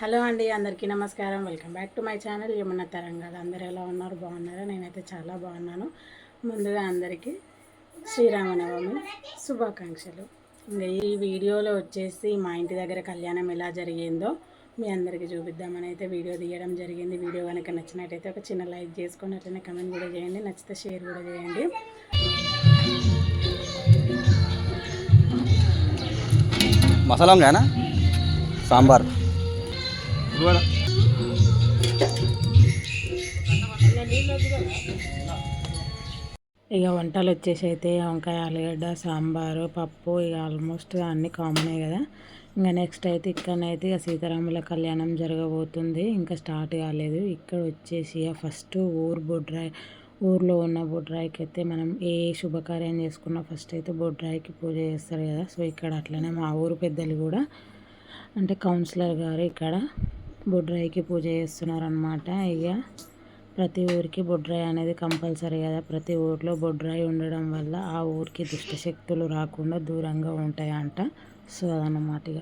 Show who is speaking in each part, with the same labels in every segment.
Speaker 1: Hello అండి అందరికీ నమస్కారం. Welcome back to my channel. Yamuna Tarangalu అందరు ఎలా ఉన్నారు? బాగున్నారా? నేనైతే చాలా బాగున్నాను. ముందుగా అందరికీ శ్రీరామనవమి శుభాకాంక్షలు. ఇంకా ఈ వీడియోలో వచ్చేసి మా ఇంటి దగ్గర కళ్యాణం ఎలా జరిగిందో మీ అందరికీ చూపిద్దామని అయితే వీడియో తీయడం జరిగింది. వీడియో కనుక నచ్చినట్టయితే ఒక చిన్న లైక్ చేసుకొని అట్లనే కమెంట్ కూడా చేయండి. నచ్చితే షేర్ కూడా చేయండి.
Speaker 2: మసాలా సాంబార్. సాంబార్
Speaker 1: ఇక వంటలు వచ్చేసి అయితే వంకాయ ఆలుగడ్డ సాంబారు పప్పు ఇక ఆల్మోస్ట్ అన్నీ కామనే కదా. ఇంకా నెక్స్ట్ అయితే ఇక్కడనైతే ఇక సీతారాముల కళ్యాణం జరగబోతుంది. ఇంకా స్టార్ట్ కాలేదు. ఇక్కడ వచ్చేసి ఇక ఫస్ట్ ఊరు బొడ్రాయి ఊర్లో ఉన్న బొడ్రాయికి అయితే మనం ఏ శుభకార్యం చేసుకున్నా ఫస్ట్ అయితే బొడ్రాయికి పూజ చేస్తారు కదా. సో ఇక్కడ అట్లనే మా ఊరు పెద్దలు కూడా అంటే కౌన్సిలర్ గారు ఇక్కడ బొడ్రాయికి పూజ చేస్తున్నారనమాట ఇక ప్రతి ఊరికి బొడ్రాయి అనేది కంపల్సరీ కదా. ప్రతి ఊర్లో బొడ్రాయి ఉండడం వల్ల ఆ ఊరికి దుష్టశక్తులు రాకుండా దూరంగా ఉంటాయంట. సో అదనమాట ఇక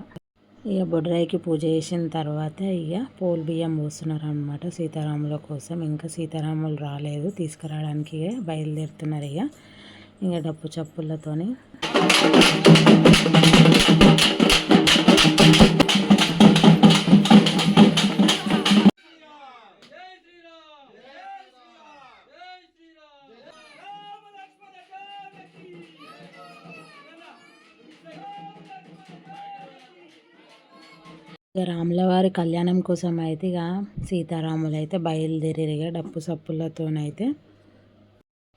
Speaker 1: ఇక బొడ్రాయికి పూజ చేసిన తర్వాత ఇక పోల్ బియ్యం పోస్తున్నారనమాట సీతారాముల కోసం. ఇంకా సీతారాములు రాలేదు తీసుకురావడానికి ఇక బయలుదేరుతున్నారు ఇక ఇంకా డప్పు చప్పులతోని ఇక రాములవారి కళ్యాణం కోసం అయితే ఇక సీతారాములు అయితే బయలుదేరిగా డప్పు సప్పులతోనైతే.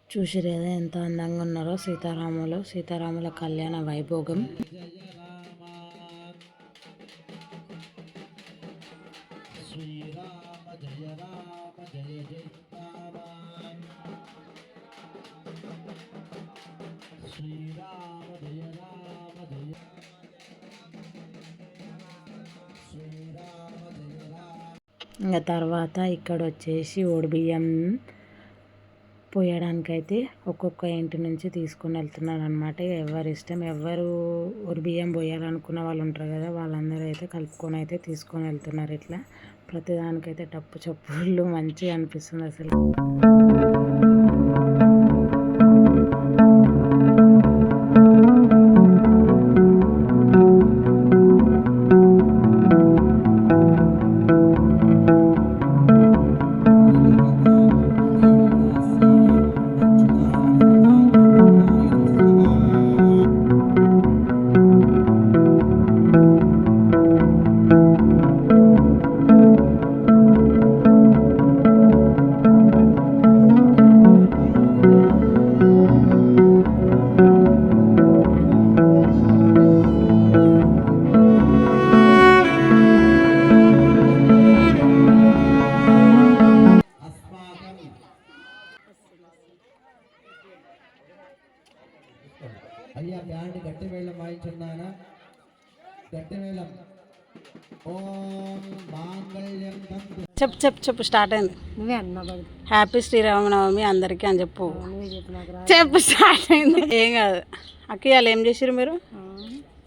Speaker 1: చూసిరు కదా ఎంత అందంగా ఉన్నారో సీతారాములు. సీతారాముల కళ్యాణ వైభోగం. ఇంకా తర్వాత ఇక్కడ వచ్చేసి బియ్యం పోయడానికైతే ఒక్కొక్క ఇంటి నుంచి తీసుకొని వెళ్తున్నారు అనమాట ఎవరి ఇష్టం ఎవరు బియ్యం పోయాలనుకున్న వాళ్ళు ఉంటారు కదా వాళ్ళందరూ అయితే కలుపుకొని అయితే తీసుకొని వెళ్తున్నారు ఇట్లా. ప్రతిదానికైతే టప్పు చప్పుళ్ళు మంచిగా అనిపిస్తుంది అసలు.
Speaker 3: బ్యాండ్ గట్టి వేళం వాయించున్నానా గట్టి వేళం ఓం మాంగళ్యం తంతు
Speaker 1: చెప్పు చెప్పు చెప్పు స్టార్ట్ అయింది.
Speaker 4: నువ్వే అన్నా బాబు
Speaker 1: హ్యాపీ శ్రీరామనవమి అందరికీ అని చెప్పు.
Speaker 4: చెప్పు
Speaker 1: స్టార్ట్ అయింది. ఏం కాదు. అక్కయ్యాలు ఏం చేసిరు మీరు?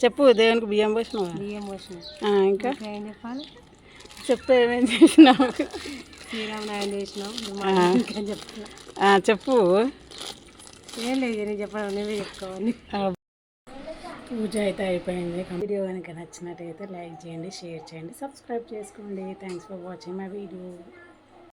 Speaker 1: చెప్పు దేవునికి బియ్యం పోసినావు?
Speaker 4: బియ్యం పోసిన.
Speaker 1: ఇంకా?
Speaker 4: ఇంకా ఏం చెప్పాలి?
Speaker 1: చెప్పు ఏమేం చేసినావు?
Speaker 4: శ్రీరామనాయం చేసినావు.
Speaker 1: చెప్పు.
Speaker 4: ఏం లేదు నేను చెప్పాలి నువ్వే చెప్పుకోవాలి.
Speaker 1: పూజ అయితే అయిపోయింది. వీడియో కనుక నచ్చినట్టయితే లైక్ చేయండి షేర్ చేయండి సబ్స్క్రైబ్ చేసుకోండి. Thanks for watching my video